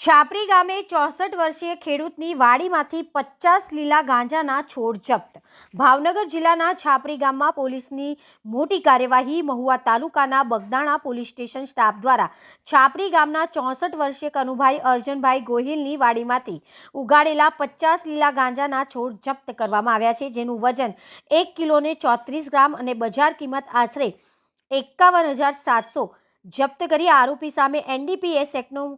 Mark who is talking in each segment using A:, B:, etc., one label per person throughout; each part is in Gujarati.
A: છાપરી ગામે ચોસઠ વર્ષીય ખેડૂતની વાડીમાંથી પચાસ લીલા ગાંજાના છોડ જપ્ત. ભાવનગર જિલ્લાના છાપરી ગામમાં પોલીસની મોટી કાર્યવાહી મહુવા તાલુકાના બગદાણા પોલીસ સ્ટેશન સ્ટાફ દ્વારા છાપરી ગામના ચોસઠ વર્ષીય કનુભાઈ અર્જનભાઈ ગોહિલની વાડીમાંથી ઉગાડેલા પચાસ લીલા ગાંજાના છોડ જપ્ત કરવામાં આવ્યા છે, જેનું વજન એક કિલોને ચોત્રીસ ગ્રામ અને બજાર કિંમત આશરે એકાવન હજાર સાતસો જપ્ત કરી આરોપી સામે એનડીપીએસ એક્ટનો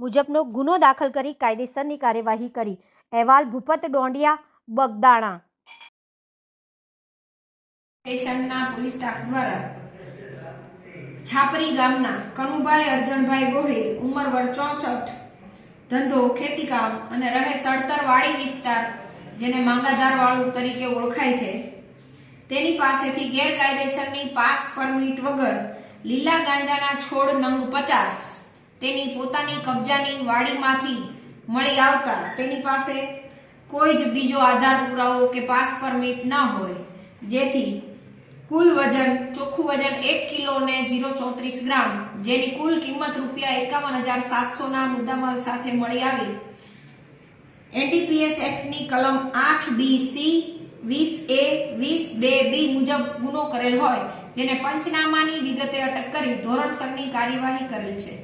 A: મુજબનો ગુનો દાખલ કરી કાયદેસરની કાર્યવાહી કરી. અહેવાલ ભૂપત ડોંડિયા, બગદાણા.
B: સ્ટેશનના પોલીસ સ્ટાફ દ્વારા છાપરી ગામના કનુભાઈ અર્જણભાઈ ગોહિલ, ઉંમર વર્ષ ચોસઠ, ધંધો, ખેતીકામ અને રહે સડતર વાડી વિસ્તાર, જેને માંગાધાર વાળું તરીકે ઓળખાય છે, તેની પાસેથી ગેરકાયદેસરની પાસ પરમિટ વગર લીલા ગાંજાના છોડ નંગ પચાસ. તેની પોતાની કબજાની વાડીમાંથી મળી આવતા તેની પાસે કોઈ જ બીજો આધાર પુરાવો કે પાસ પરમિટ ન હોય. જેથી કુલ વજન, ચોખ્ખું વજન એક કિલો ને જીરો ચોત્રીસ ગ્રામ, જેની કુલ કિંમત રૂપિયા એકાવન હજાર સાતસોના મુદ્દામાલ સાથે મળી આવી. એનડીપીએસ એક્ટની કલમ આઠ બી સી વીસ એ વીસ બે બી મુજબ ગુનો કરેલ હોય, જેને પંચનામાની વિગતે અટક કરી ધોરણસરની કાર્યવાહી કરેલ છે.